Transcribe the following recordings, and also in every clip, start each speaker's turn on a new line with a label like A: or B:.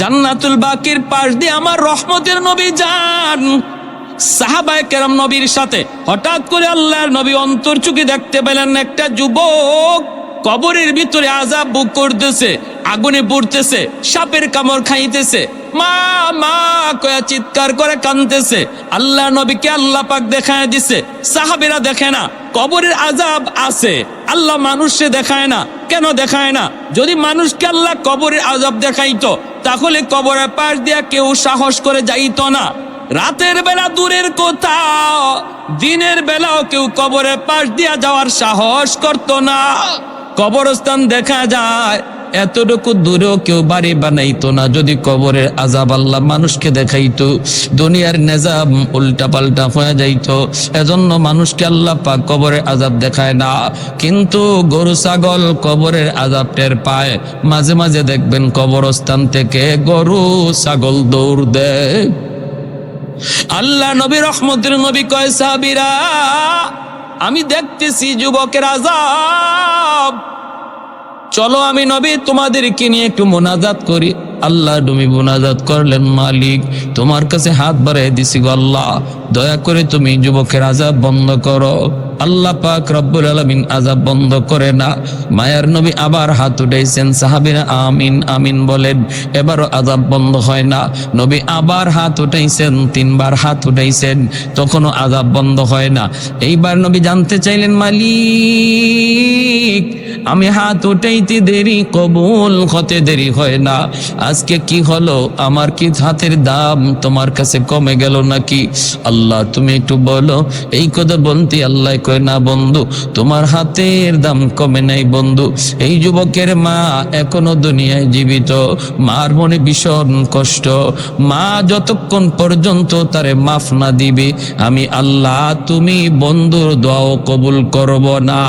A: জান্নাতুল বাকির পাশ দিয়ে আমার রহমতের নবী যান। সাহাবায় কেরাম নবীর সাথে হঠাৎ করে আল্লাহর নবী অন্তর চুকি দেখতে পেলেন একটা যুবক। কবরের ভিতরে আজাব বুক করতেছে, আগুনে পড়তেছে, সাপের কামড় খাইতেছে। মা মা, কয়া চিৎকার করে কানতেছে আল্লাহ নবীকে আল্লাহ পাক দেখায় দিছে, সাহাবেরা দেখে না, কবরের আজাব আছে। আল্লাহ মানুষে দেখায় না, কেন দেখায় না? যদি মানুষকে আল্লাহ কবরের আজাব দেখাইতো, তাহলে কবরের পাশ দিয়া কেউ সাহস করে যাইতো না। রাতের বেলা দূরের কোথাও, দিনের বেলাও কেউ কবরের পাশ দিয়া যাওয়ার সাহস করতো না। কবরস্থান দেখা যায়। এতটুকু দূরেও কেউ বাড়ি বানাইতো না। যদি কবরের আজাব আল্লাহ মানুষকে দেখাইতো, দুনিয়ার নেজাম উল্টা পাল্টা হয়ে যাইতো। এজন্য মানুষকে আল্লাহ পাক কবরের আজাব দেখায় না। কিন্তু গরু, ছাগল কবরের আজাব টের পায়। মাঝে মাঝে দেখবেন কবরস্থান থেকে গরু, ছাগল দৌড় দেয়। আল্লাহ নবী রহমতের নবী কয় সাহাবীরা আমি দেখতেছি যুবকের আজাব চলো আমি নবী তোমাদেরকে নিয়ে একটু মোনাজাত করি। আল্লাহ ডুমি মোনাজাত করলেন মালিক। তোমার কাছে হাত বাড়াই দিছি গো আল্লাহ। দয়া করে তুমি যুবকের আজাব বন্ধ করো। আল্লাহ পাক রব্বুল আলমিন আজাব বন্ধ করে না। মায়ার নবী আবার হাত উঠাইছেন, সাহাবিরা আমিন আমিন বলেন, এবারও আজাব বন্ধ হয় না। নবী আবার হাত উঠাইছেন, তিনবার হাত উঠাইছেন, তখনও আজাব বন্ধ হয় না। এইবার নবী জানতে চাইলেন, মালিক, আমি হাত উঠাইতে দেরি, কবুল হতে দেরি হয় না। আজকে কি হলো? আমার কি হাতের দাম তোমার কাছে কমে গেল নাকি? আল্লাহ, তুমি একটু বলো। এই কথা বলতে আল্লাহ কয়, না বন্ধু, তোমার হাতের দাম কমে নাই বন্ধু। এই যুবকের মা এখনও দুনিয়ায় জীবিত। মার মনে ভীষণ কষ্ট। মা যতক্ষণ পর্যন্ত তারে মাফ না দিবে, আমি আল্লাহ, তুমি বন্ধুর দোয়াও কবুল করব না।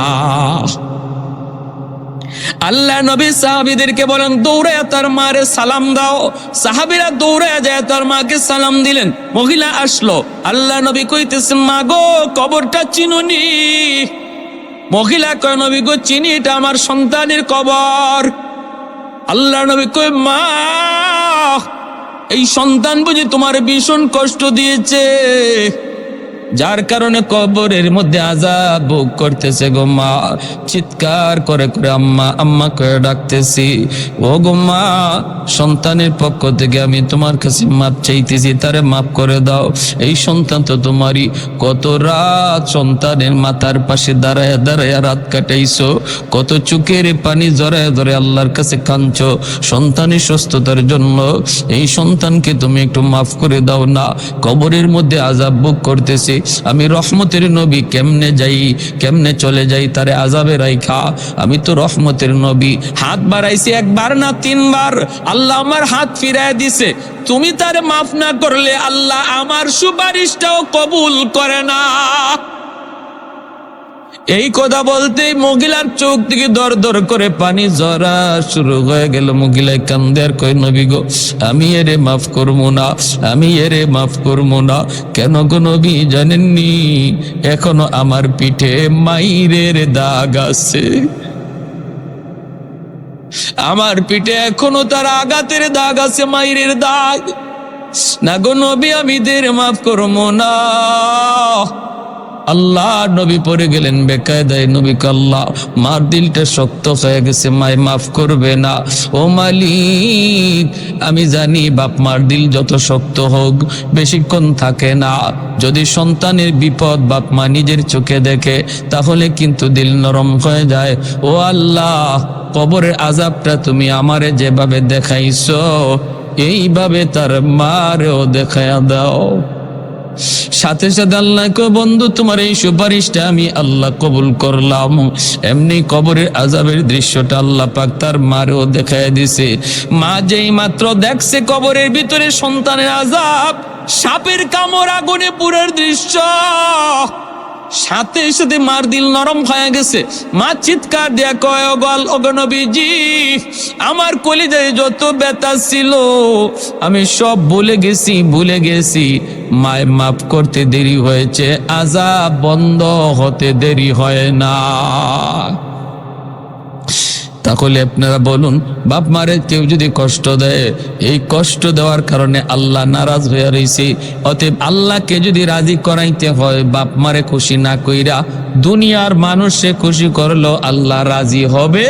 A: আল্লাহ নবী সাহাবিদেরকে বলেন দৌড়ে তার মারে সালাম দাও। সাহাবিরা দৌড়ে যায়, তার মাকে সালাম দিলেন। মহিলা আসলো। আল্লাহ নবী কইতেছেন মা গো, কবরটা চিনুনি। মহিলা কয়, নবী গো চিনি এটা আমার সন্তানের কবর। আল্লাহ নবী কই মা, এই সন্তান বুঝি তোমার ভীষণ কষ্ট দিয়েছে। যার কারণে কবরের মধ্যে আজাব ভোগ করতেছে গো মা। চিৎকার করে করে আম্মা আম্মা করে ডাকতেছি, ও গো মা, সন্তানের পক্ষ থেকে আমি তোমার কাছে মাপ চাইতেছি, তারে মাফ করে দাও। এই সন্তান তো তোমারই। কত রাত সন্তানের মাথার পাশে দাঁড়ায় দাঁড়ায় রাত কাটাইছো, কত চুকের পানি জড়ায় ধরে আল্লাহর কাছে কাঁদছো। সন্তানের সুস্থতার জন্য এই সন্তানকে তুমি একটু মাফ করে দাও না। কবরের মধ্যে আজাব ভোগ করতেছি আমি রহমতের নবী কেমনে যাই, কেমনে চলে যাই তারে আজাবে রাইখা। আমি তো রহমতের নবী। হাত বাড়াইছি একবার না তিনবার। আল্লাহ আমার হাত ফিরায় দিছে। তুমি তারে মাফ না করলে আল্লাহ আমার সুপারিশটাও কবুল করে না। এই কথা বলতে মহিলার চোখ থেকে দর দর করে পানি জরা শুরু হয়ে গেল। মহিলায় কান্দে আর কই নবী গো, আমি এরে মাফ করব না, আমি এরে মাফ করব না। কেন গো নবী জানেননি? এখনও আমার পিঠে মাইরের দাগ আছে। আমার পিঠে এখনও তার আঘাতের দাগ আছে, মাইরের দাগ। না গো নবী, আমি দের মাফ করব না। আল্লাহ নবী পড়ে গেলেন বেকায়দায়, নবী আল্লাহ, মার দিলটা শক্ত হয়ে গেছে, মায় মাফ করবে না। ও মালিক, আমি জানি বাপ মার দিল যত শক্ত হোক, বেশিক্ষণ থাকে না। যদি সন্তানের বিপদ বাপ মা নিজের চোখে দেখে, তাহলে কিন্তু দিল নরম হয়ে যায়। ও আল্লাহ, কবরের আজাবটা তুমি আমারে যেভাবে দেখাইছো, এইভাবে তার মারেও দেখায়া দাও। সাথে সাথে আল্লাহ বন্ধু, তোমার এই সুপারিশটা আমি আল্লাহ কবুল করলাম। এমনি কবরের আজাবের দৃশ্যটা আল্লাহ পাক তার মারেও দেখায় দিছে। মা যেই মাত্র দেখছে কবরের ভিতরে সন্তানের আজাব সাপের কামড় আগুনে পুরের দৃশ্য। সাথে সাথে মার দিল নরম হয়ে গেছে। মা চিৎকার দেয়া কয় গল অগনবীজি আমার কলিজায় যত ব্যথা ছিল, আমি সব ভুলে গেছি ভুলে গেছি। মায় মাফ করতে দেরি হয়েছে, আজাব বন্ধ হতে দেরি হয় না। তাহলে আপনারা বলুন, বাপ মারে কেউ যদি কষ্ট দেয়, এই কষ্ট দেওয়ার কারণে আল্লাহ নারাজ হয়ে রয়েছে অতএব আল্লাহকে যদি রাজি করাইতে হয়, বাপ মারে খুশি না কইরা দুনিয়ার মানুষে খুশি করল আল্লাহ রাজি হবে।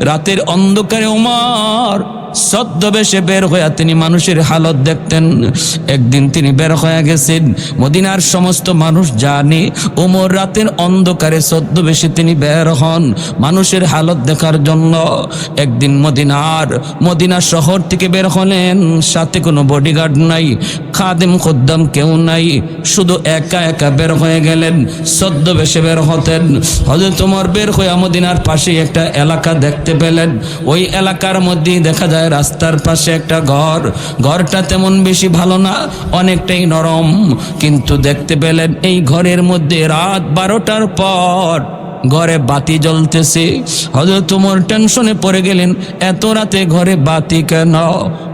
A: রাতের অন্ধকারে ওমর ছদ্মবেশে বের হইয়া তিনি মানুষের হালত দেখতেন। একদিন তিনি বের হয়ে গেছেন। মদিনার সমস্ত মানুষ জানে ওমর রাতের অন্ধকারে ছদ্মবেশে তিনি বের হন মানুষের হালত দেখার জন্য। একদিন মদিনার, মদিনা শহর থেকে বের হলেন। সাথে কোনো বডিগার্ড নাই, খাদেম খদ্দাম কেউ নাই, শুধু একা একা বের হয়ে গেলেন, ছদ্মবেশে বের হতেন। হজরত ওমর বের হয়ে মদিনার পাশে একটা এলাকা দেখতে পেলেন ওই এলাকার মধ্যেই দেখা যায় রাস্তার পাশে একটা ঘর। ঘরটা তেমন বেশি ভালো না, অনেকটাই নরম। কিন্তু দেখতে পেলেন এই ঘরের মধ্যে রাত বারোটার পর ঘরে বাতি জ্বলতেছে। হয়তো তোমার টেনশনে পড়ে গেলেন, এত রাতে ঘরে বাতি কেন?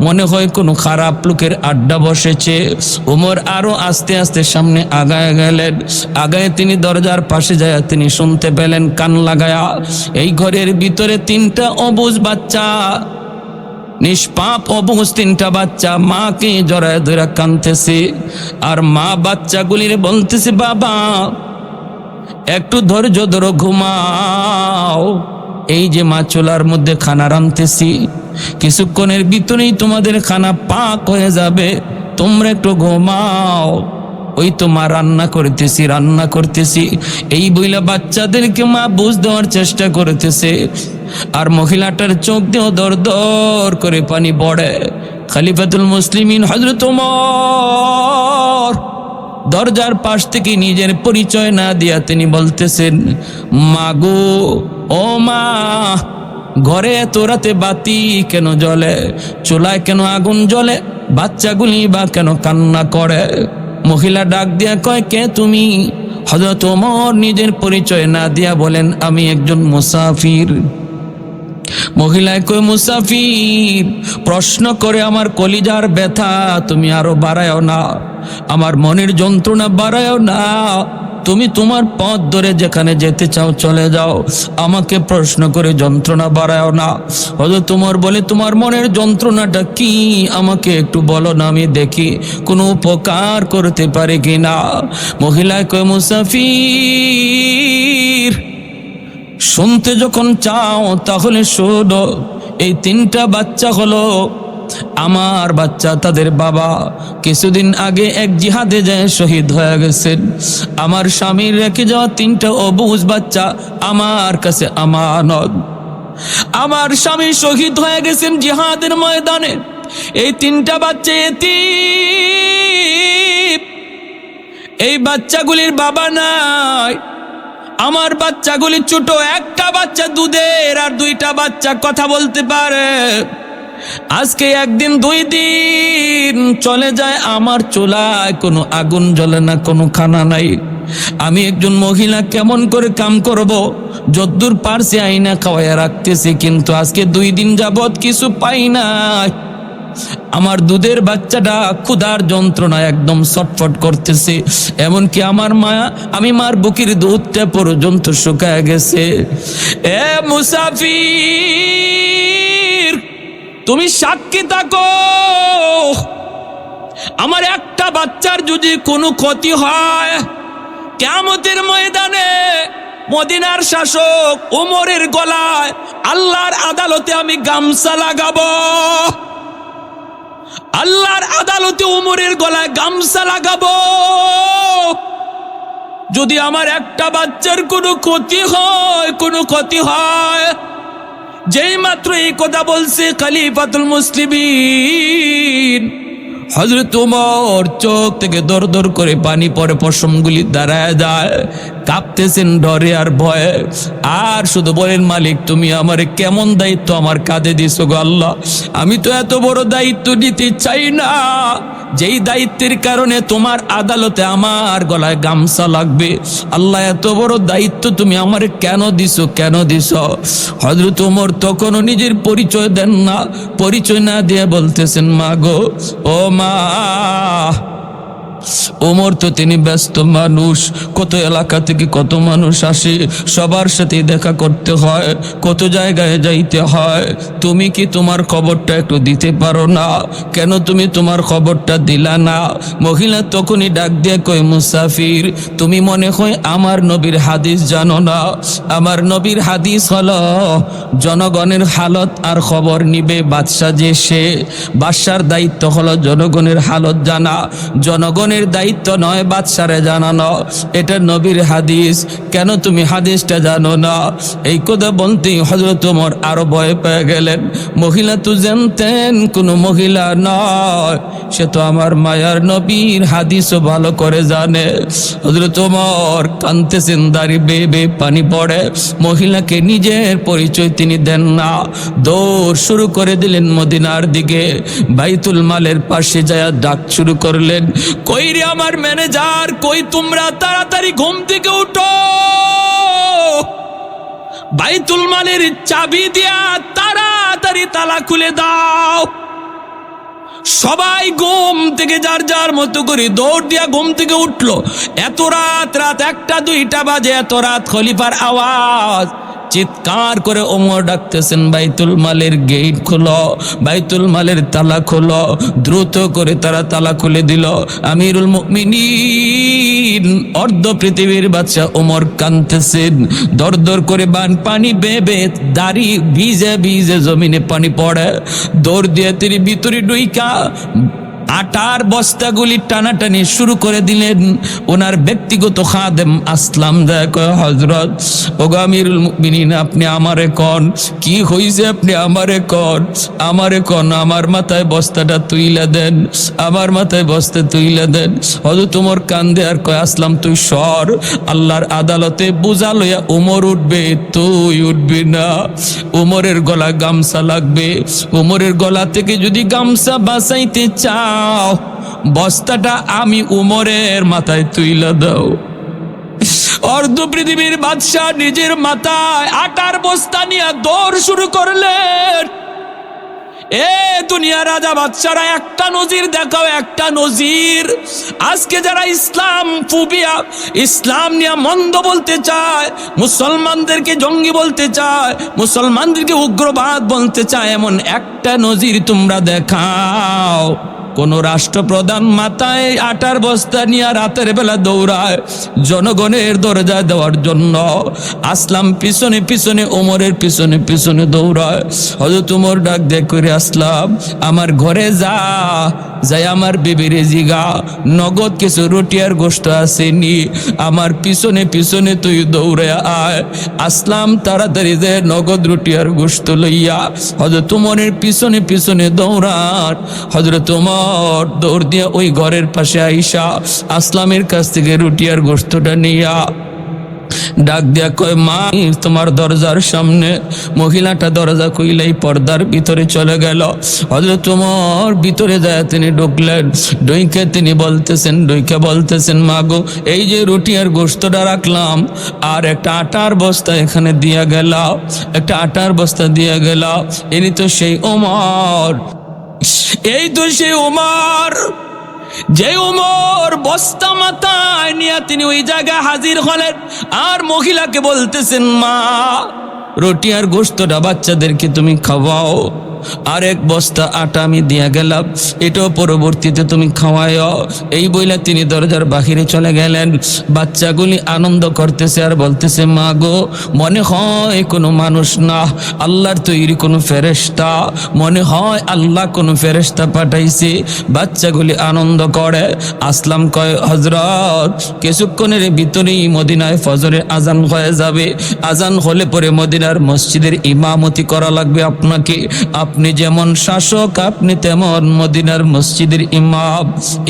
A: মনে হয় কোনো খারাপ লোকের আড্ডা বসেছে। ওমর আরও আস্তে আস্তে সামনে আগায় গেলেন। আগায় তিনি দরজার পাশে যায় তিনি শুনতে পেলেন, কান লাগায়া, এই ঘরের ভিতরে তিনটা অবুজ বাচ্চা। নিষ্পাপ অবুজ তিনটা বাচ্চা, মাকে জড়ায় ধরে কানতেছে আর মা বাচ্চাগুলির বলতেছে, বাবা একটু ধৈর্য ধরো, ঘুমাও। এই যে মা চোলার মধ্যে খানা রাঁধতেছি, কিছুক্ষণের ভিতরেই তোমাদের খানা পাক হয়ে যাবে। তোমরা একটু ঘুমাও। ওই তো মা রান্না করতেছি রান্না করতেছি। এই বইলা বাচ্চাদেরকে মা বুঝ দেওয়ার চেষ্টা করতেছে। আর মহিলাটার চোখ দিয়েও দর দর করে পানি পড়ে। খালিফাতুল মুসলিমিন হজরত দরজার পাশ থেকে নিজের পরিচয় না দিয়া তিনি বলতেছেন, মাগো, ও মা, ঘরে এত রাতে বাতি কেন জ্বলে? চুলায় কেন আগুন জ্বলে? বাচ্চাগুলি বা কেন কান্না করে? মহিলা ডাক দিয়া কয়, কে তুমি? হজরত ওমর নিজের পরিচয় না দিয়া বলেন, আমি একজন মুসাফির। মহিলায় কই মুসাফির? প্রশ্ন করে আমার কলিজার ব্যথা, তুমি আরও বাড়ায়ও না। আমার মনের যন্ত্রণা বাড়ায়ও না। তুমি তোমার পথ ধরে যেখানে যেতে চাও চলে যাও। আমাকে প্রশ্ন করে যন্ত্রণা বাড়ায়ও না। হয়তো তোমার বলে, তোমার মনের যন্ত্রণাটা কি? আমাকে একটু বলো না, আমি দেখি কোনো উপকার করতে পারে কি না মহিলায় কয় মুসাফির? শুনতে যখন চাও তাহলে শোনো, এই তিনটা বাচ্চা হলো আমার বাচ্চা, তাদের বাবা। কিছুদিন আগে এক জিহাদে যায়, শহীদ হয়ে গেছেন। আমার স্বামীর রেখে যাওয়া তিনটা অবুজ বাচ্চা আমার কাছে আমানত। আমার স্বামী শহীদ হয়ে গেছেন জিহাদের ময়দানে। এই তিনটা বাচ্চা এতি এই বাচ্চাগুলির বাবা নাই। আমার বাচ্চাগুলি ছোট, একটা বাচ্চা দুধের আর দুইটা বাচ্চা কথা বলতে পারে। আজকে একদিন, দুই দিন চলে যায় আমার চুলায়, কোনো আগুন জ্বলে না, কোনো খানা নাই। আমি একজন মহিলা, কেমন করে কাম করব? যদ্দূর পারছি আইনা খাওয়াইয়া রাখতেছি, কিন্তু আজকে দুই দিন যাবৎ কিছু পাই না আমার দুধের বাচ্চাটা ক্ষুধার যন্ত্রণা একদম ছটফট করতেছে। এমনকি আমার মায়া, আমি মার বুকির দুধটা পর্যন্ত শুকায় গেছে। এ মুসাফির, তুমি সাক্ষী থাকো। আমার একটা বাচ্চার যদি কোনো ক্ষতি হয় কেমতের ময়দানে মদিনার শাসক উমরের গলায় আল্লাহর আদালতে আমি গামছা লাগাবো। আল্লাহর আদালতে উমরের গলায় গামছা লাগাবো। যদি আমার একটা বাচ্চার কোনো ক্ষতি হয়, কোনো ক্ষতি হয়, যেই মাত্র এই কথা বলছে খালিফাতুল মুসলিমিন হজরত উমর চোখ থেকে দর দর করে পানি পরে পশমগুলি দাঁড়ায় যায় কাঁপতেছেন ডরে আর ভয়ে। আর শুধু বলেন, মালিক, তুমি আমার কেমন দায়িত্ব আমার কাঁধে দিছো গো আল্লাহ? আমি তো এত বড় দায়িত্ব নিতে চাই না। যেই দায়িত্বের কারণে তোমার আদালতে আমার গলায় গামছা লাগবে। আল্লাহ, এত বড় দায়িত্ব তুমি আমার কেন দিছো, কেন দিছ? হজরত ওমর তখনও নিজের পরিচয় দেন না। পরিচয় না দিয়ে বলতেছেন, মা গো, ও মা ওমর তো তিনি ব্যস্ত মানুষ। কত এলাকা থেকে কত মানুষ আসে, সবার সাথে দেখা করতে হয়, কত জায়গায় যাইতে হয়। তুমি কি তোমার খবরটা একটু দিতে পারো না? কেন তুমি তোমার খবরটা দিলা না? মহিলা তখনই ডাক দিয়ে কই মুসাফির, তুমি মনে হয় আমার নবীর হাদিস জানো না? আমার নবীর হাদিস হলো, জনগণের হালত আর খবর নিবে বাদশাহ যে সে। বাদশার দায়িত্ব হলো জনগণের হালত জানা। জনগণের দায়িত্ব নয় বাদশারে জানানো। এটা নবীর হাদিস। কেন তুমি হাদিসটা জানো না? এই কথা বলতেই হজরত ওমর আরও ভয় পেয়ে গেলেন। মহিলা তো জানতেন, কোনো মহিলা নয়। সে তো আমার মায়ার নবীর হাদিসও ভালো করে জানে। হজরত ওমর কানতেছেন দাড়ি বেয়ে পানি পড়ে। মহিলাকে নিজের পরিচয় তিনি দেন না। দৌড় শুরু করে দিলেন মদিনার দিকে। বাইতুল মালের পাশে যায় ডাক শুরু করলেন। কই রে আমার ম্যানেজার, কই তোমরা তাড়াতাড়ি ঘুম থেকে উঠো। বাইতুল মালের চাবি দিয়া তাড়াতাড়ি তালা খুলে দাও। সবাই ঘুম থেকে যার যার মতো করে দৌড় দিয়া ঘুম থেকে উঠল। এত রাত রাত একটা দুইটা বাজে, এত রাত খলিফার আওয়াজ। চিৎকার করে ওমর ডাকতেছেন, বাইতুল মালের গেট খোলো, বাইতুল মালের তালা খোলো। দ্রুত করে তারা তালা খুলে দিল। আমিরুল মুমিনিন, অর্ধ পৃথিবীর বাচ্চা ওমর কানতেছেন দর দর করে বান পানি বেবে দাড়ি ভিজে ভিজে জমিনে পানি পড়ে। দৌড় দিয়ে তিনি ভিতরে ডুইকা আটার বস্তাগুলি টানাটানি শুরু করে দিলেন। ওনার ব্যক্তিগত খাদেম আসলাম হজরত ওগামিরুল মুমিনিন, আপনি আমারে কন? কি হইছে আপনি আমারে কন? আমারে কন? আমার মাথায় বস্তাটা তুইলা দেন, আমার মাথায় বস্তা তুইলা দেন। হজরত তোমার কান্দে আর কয়, আসলাম তুই সর। আল্লাহর আদালতে বোঝা লইয়া উমর উঠবে, তুই উঠবি না। উমরের গলা গামছা লাগবে। উমরের গলা থেকে যদি গামছা বাঁচাইতে চাও বস্তাটা আমি উমরের মাথায় তুইলা দাও। অর্ধ পৃথিবীর বাদশাহ নিজের মাথায় আটার বস্তা নিয়ে দৌড় শুরু করলেন। এ দুনিয়া রাজা বাচ্চারা একটা নজির দেখাও, একটা নজির। আজকে যারা ইসলাম ফুবিয়া, ইসলাম নিয়ে মন্দ বলতে চায়, মুসলমানদেরকে জঙ্গি বলতে চায়, মুসলমানদেরকে উগ্রবাদ বলতে চায়, এমন একটা নজির তোমরা দেখাও। কোন রাষ্ট্রপ্রধান মাথায় আটার বস্তা নিয়ে রাতের বেলা দৌড়ায় জনগণের দরজা দেওয়ার জন্য। আসলাম পিছনে পিছনে, ওমরের পিছনে পিছনে দৌড়ায়। হয়তো তোমার ডাক দেখ করে আসলাম, আমার ঘরে যা, যাই আমার বিবিরে জিগা। নগদ কিছু রুটি আর গোষ্ঠ আসেনি। আমার পিছনে পিছনে তুই দৌড়ে আয়। আসলাম তাড়াতাড়ি যে নগদ রুটি আর গোষ্ঠ লইয়া। হজরত তোমারের পিছনে পিছনে দৌড়ান। হজরত তোমার দৌড় দিয়া ওই ঘরের পাশে আইসা আসলামের কাছ থেকে রুটি আর গোষ্ঠটা নিয়া ডাক দিয়া কয়, মা, তোমার দরজার সামনে মহিলাটা দরজা খুইলেই পর্দার ভিতরে চলে গেল। হজরত তোমার ভিতরে যায় তিনি ঢুকলেন। ডইকে তিনি বলতেছেন ডইকে বলতেছেন, মা গো, এই যে রুটি আর গোস্তটা রাখলাম, আর একটা আটার বস্তা এখানে দিয়া গেল, একটা আটার বস্তা দিয়া গেল। ইনি তো সেই ওমর এই তো সেই উমর। যে উমর বস্তা মাথায় নিয়ে তিনি ওই জায়গায় হাজির হলেন। আর মহিলাকে বলতেছেন, মা রুটি আর গোস্তটা বাচ্চাদেরকে তুমি খাওয়াও। আর এক বস্তা আটা আমি দিয়া গেলাম, এটাও পরবর্তীতে তুমি খাওয়ায় এই বইলা তিনি দরজার বাহিরে চলে গেলেন। বাচ্চাগুলি আনন্দ করতেছে আর বলতেছে, মা গো, মনে হয় কোনো মানুষ না, আল্লাহর তৈরি কোনো ফেরেস্তা মনে হয় আল্লাহ কোনো ফেরেস্তা পাঠাইছে। বাচ্চাগুলি আনন্দ করে। আসলাম কয় হজরত কিছুক্ষণের ভিতরেই মদিনায় ফজরের আজান হয়ে যাবে। আজান হলে পরে মদিনার মসজিদের ইমামতি করা লাগবে আপনাকে। আপনি যেমন শাসক, আপনি তেমন মদিনার মসজিদের ইমাম।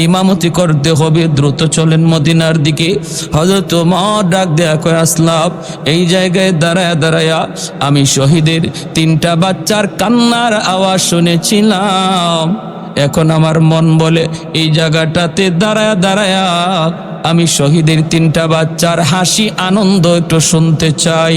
A: ইমামতি করতে হবে, দ্রুত চলেন মদিনার দিকে। হজরত তোমার ডাক দেয়া কয়ে, আসলাম। এই জায়গায় দাঁড়ায় দাঁড়ায়া আমি শহীদের তিনটা বাচ্চার কান্নার আওয়াজ শুনেছিলাম। এখন আমার মন বলে, এই জায়গাটাতে দাঁড়ায়া দাঁড়ায়া আমি শহীদের তিনটা বাচ্চার হাসি, আনন্দ একটু শুনতে চাই।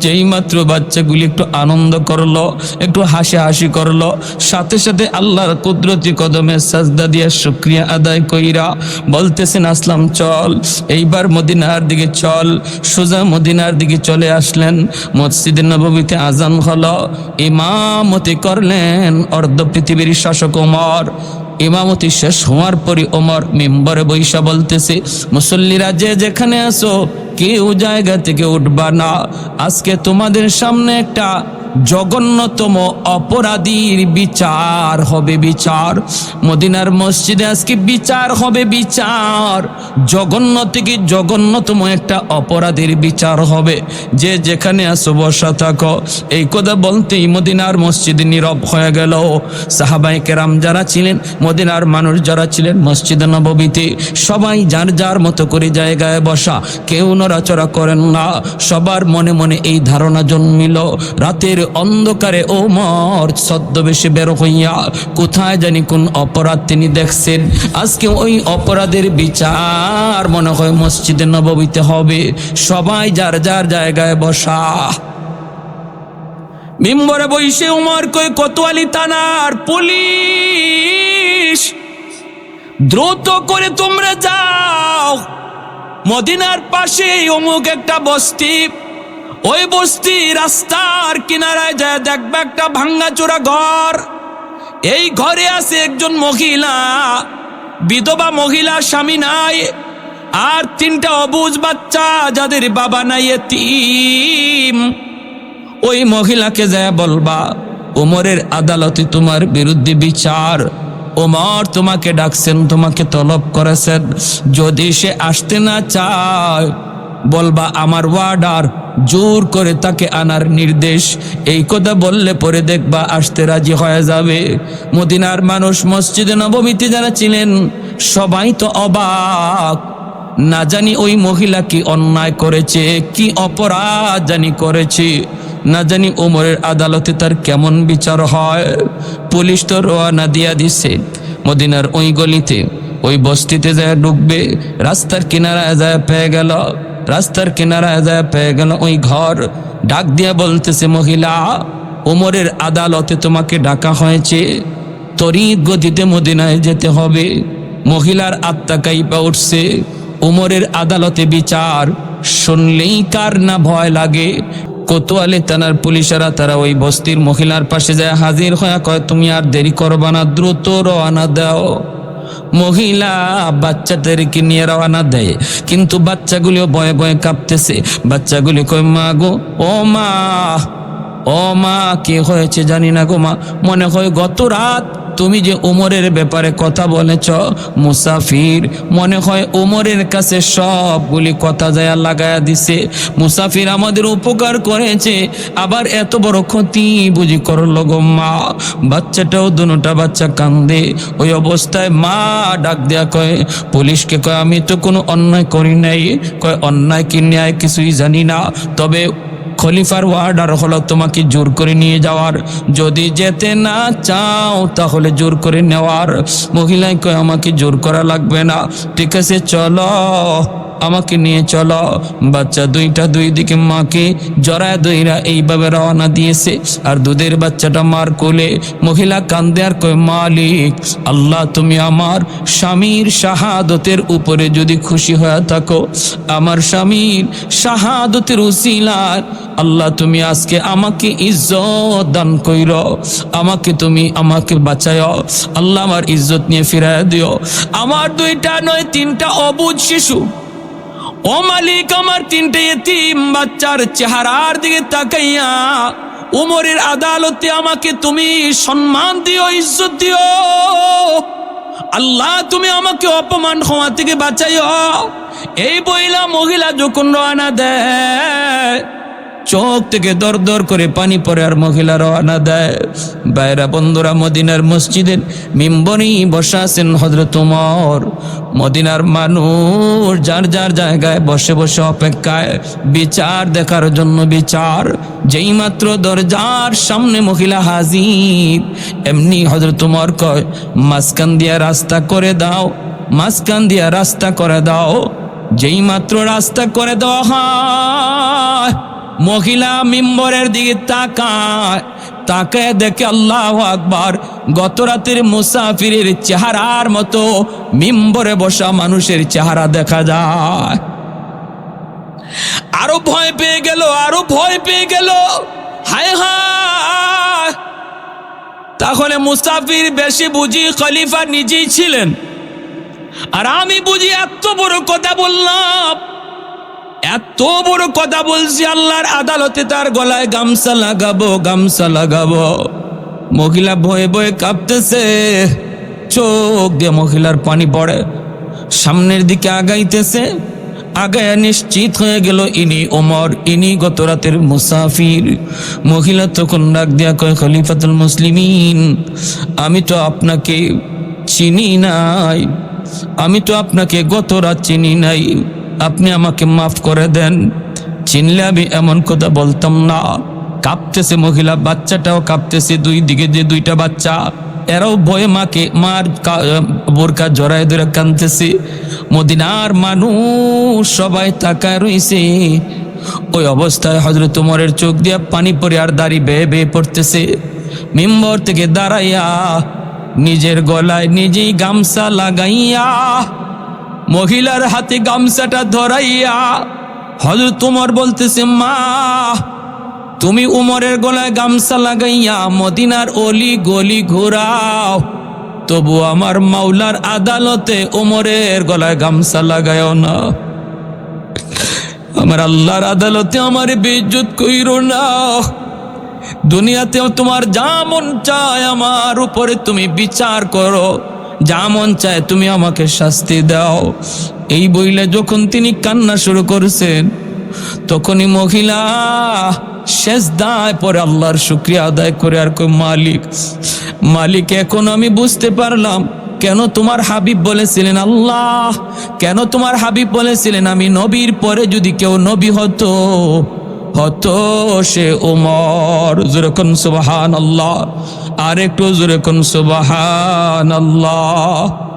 A: যেই মাত্র বাচ্চাগুলি একটু আনন্দ করল, একটু হাসি হাসি করল, সাথে সাথে আল্লাহর কুদরতি কদমে সাজদা দিয়ে শুক্রিয়া আদায় কইরা বলতেছেন, আসলাম, চল। এইবার মদিনার দিকে চল। সোজা মদিনার দিকে চলে আসলেন। মসজিদের নবমীতে আজান হলো। ইমামতি করলেন অর্ধ পৃথিবীর শাসক ইমামতি শেষ হওয়ার পরই ওমর মেম্বরে বৈশা বলতেছে, মুসল্লিরা যে যেখানে আসো কেউ জায়গা থেকে উঠবা না। আজকে তোমাদের সামনে একটা জঘন্যতম অপরাধীর বিচার হবে বিচার। মদিনার মসজিদে আজকে বিচার হবে বিচার। জঘন্য থেকে জঘন্যতম একটা অপরাধীর বিচার হবে। যে যেখানে আসো বসা থাকো। এই কথা বলতেই মদিনার মসজিদ নীরব হয়ে গেল। সাহাবাই কেরাম যারা ছিলেন, মদিনার মানুষ যারা ছিলেন, মসজিদে নববীতে সবাই যার যার মতো করে জায়গায় বসা, কেউ নড়াচড়া করেন না। সবার মনে মনে এই ধারণা জন্মিল। রাতের অন্ধকারে, ও মর, ছদ্মবেশে বের হইয়া কোথায় জানি কোন অপরাধ তিনি দেখছেন। আজকে ওই অপরাধের বিচার মনে হয় মসজিদে নববীতে হবে। সবাই যার যার জায়গায় বসা। মিম্বরে বইসে উমর কই কোতোয়ালি থানার পুলিশ, দ্রুত করে তোমরা যাও। মদিনার পাশে অমুক একটা বস্তি। ওই বস্তি রাস্তার কিনারায় যায়, দেখবে একটা ভাঙ্গাচোরা ঘর। এই ঘরে আছে একজন মহিলা, বিধবা মহিলা স্বামী নাই, আর তিনটা অবুজ বাচ্চা, যাদের বাবা নাই এতিম। ওই মহিলাকে যায় বলবা, ওমরের আদালতে তোমার বিরুদ্ধে বিচার। ওমর তোমাকে ডাকছেন, তোমাকে তলব করেছেন। যদি সে আসতে না চায় বলবা, আমার ওয়ার্ডার জোর করে তাকে আনার নির্দেশ। এই কথা বললে পরে দেখবা, আসতে রাজি হয়ে যাবে। মদিনার মানুষ মসজিদে নবমীতে যারা ছিলেন, সবাই তো অবাক। না জানি ওই মহিলা কি অন্যায় করেছে, কি অপরাধ জানি করেছে। না জানি ওমরের আদালতে তার কেমন বিচার হয়। পুলিশ তো রোয়ানা দিয়া দিছে মদিনার ওই গলিতে। ওই বস্তিতে যায় ঢুকবে, রাস্তার কিনারায় যায় পেয়ে গেল। রাস্তার কিনারায় যায়, পেয়ে গেল ওই ঘর। ডাক দিয়া বলতেছে, মহিলা ওমরের আদালতে তোমাকে ডাকা হয়েছে। তরিত গতিতে মদিনায় যেতে হবে। মহিলার আত্মা কাইপা উঠছে। উমরের আদালতে বিচার। শুনলেই কার না ভয় লাগে। কোতোয়ালে থানার পুলিশেরা, তারা ওই বস্তির মহিলার পাশে যায়। হাজির হয়ে কয়, তুমি আর দেরি করবা না, দ্রুত রওনা দাও। মহিলা বাচ্চাদেরকে নিয়ে রওনা দেয়। কিন্তু বাচ্চাগুলিও বয়ে বয়ে কাঁপতেছে। বাচ্চাগুলি কয়, মা গো, ও মা ও মা, কে হয়েছে জানি না গো মা। মনে হয় গত রাত তুমি যে উমরের ব্যাপারে কথা বলেছ, মুসাফির, মনে হয় উমরের কাছে সবগুলি কথা যায় লাগায়া দিছে। মুসাফির আমাদের উপকার করেছে, আবার এত বড় ক্ষতি বুঝি করল গো মা। বাচ্চাটাও দুটা বাচ্চা কান্দে, ওই অবস্থায় মা ডাক দেয়া কয়, পুলিশকে কয়, আমি তো কোনো অন্যায় করি নাই, কয়, অন্যায় কি ন্যায় কিছুই জানি না, তবে খলিফার ওয়ার্ডার হলো তোমাকে জোর করে নিয়ে যাওয়ার। যদি যেতে না চাও তাহলে জোর করে নেওয়ার। মহিলায় কয়, আমাকে জোর করা লাগবে না। ঠিক আছে, চলো। আমাকে নিয়ে চলো। বাচ্চা দুইটা দুই দিকে মাকে জড়ায় দইরা এইভাবে রওনা দিয়েছে। আর দুধের বাচ্চাটা মার কোলে। মহিলা কান্দে আর কয়, মালিক, আল্লাহ তুমি আমার স্বামীর শাহাদতের উপরে যদি খুশি হয়ে থাকো, আমার স্বামীর শাহাদতের উসিলার আল্লাহ তুমি আজকে আমাকে ইজ্জত দান কইর। আমাকে তুমি আমাকে বাঁচায়। আল্লাহ আমার ইজ্জত নিয়ে ফিরায় দিও। আমার দুইটা নয়, তিনটা অবুধ শিশু। ও মালিক, আমার তিনটে এতিম বাচ্চার চেহারার দিকে তাকাইয়া উমরের আদালতে আমাকে তুমি সম্মান দিও, ইজ্জত দিও। আল্লাহ, তুমি আমাকে অপমান হওয়া থেকে বাঁচাইও। এই বইলা মহিলা যখন রওনা দেয় চোখ থেকে দর দর করে পানি পরে আর মহিলা রওনা দেয়। বাইরা বন্ধুরা, মদিনার মসজিদের মিম্বনি বসা আছেন হজরত উমর। মদিনার মানুষ যার যার জায়গায় বসে বসে অপেক্ষায় বিচার দেখার জন্য বিচার। যেই মাত্র দরজার সামনে মহিলা হাজির, এমনি হজরত উমর কয়, মাঝখান দিয়া রাস্তা করে দাও, মাঝখান দিয়া রাস্তা করে দাও। যেই মাত্র রাস্তা করে দেওয়া হয় মহিলা মিম্বরের দিকে তাকায়, তাকে দেখে আল্লাহ আকবার গত রাতের মুসাফিরের চেহারার মতো মিম্বরে বসা মানুষের চেহারা দেখা যায়। আরও ভয় পেয়ে গেল, আরও ভয় পেয়ে গেল। হায় হায়। তাহলে মুসাফির বেশি বুঝি খলিফা নিজেই ছিলেন। আর আমি বুঝি এত বড় কথা বললাম। এত বড় কথা বলছি, আল্লাহর আদালতে তার গলায় গামছা লাগাবো গামছা লাগাবো। মহিলা ভয়ে ভয়ে কাঁপতেছে, চোখ দিয়ে মহিলার পানি পড়ে। সামনের দিকে আগাইতেছে, আগায়া নিশ্চিত হয়ে গেল, ইনি ওমর, ইনি গত রাতের মুসাফির। মহিলা তখন ডাক দিয়া কয়, খলিফাতুল মুসলিমিন, আমি তো আপনাকে চিনি নাই, আমি তো আপনাকে গত রাত চিনি নাই। আপনি আমাকে মাফ করে দেন। চিনলে আমি এমন কথা বলতাম না। কাঁপতেছে মহিলা, বাচ্চাটাও কাঁপতেছে দুই দিকে যে দুইটা বাচ্চা। এরাও ভয়ে মাকে, মার বোরকা জড়ায় ধরে কানতেছে মদিনার মানুষ সবাই তাকায় রইছে। ওই অবস্থায় হজরত উমরের চোখ দিয়া পানি পরে আর দাড়ি বেয়ে বেয়ে পড়তেছে। মিম্বর থেকে দাঁড়াইয়া নিজের গলায় নিজেই গামছা লাগাইয়া মহিলার হাতে গামছাটা ধরাইয়া হজরত উমর বলতেছে, মা, তুমি উমরের গলায় গামছা লাগাইয়া মদিনার অলি গলি ঘোরাও। তবু আমার মাওলার আদালতে উমরের গলায় গামছা লাগায়ও না। আমার আল্লাহর আদালতে আমার বেজ্জত কইরো না। দুনিয়াতেও তোমার যা মন চায় আমার উপরে তুমি বিচার করো। যা মন চায় তুমি আমাকে শাস্তি দাও। এই বইলে যখন তিনি কান্না শুরু করেছেন, তখনই মহিলা শেষ দায় পরে আল্লাহর শুক্রিয়া আদায় করে আর কই মালিক মালিক, এখন আমি বুঝতে পারলাম কেন তোমার হাবিব বলেছিলেন আল্লাহ, কেন তোমার হাবিব বলেছিলেন আমি নবীর পরে যদি কেউ নবী হতো হতো সে উমর। যেরকম সুবাহান আল্লাহ আর একটু কোন সুবাহান আল্লাহ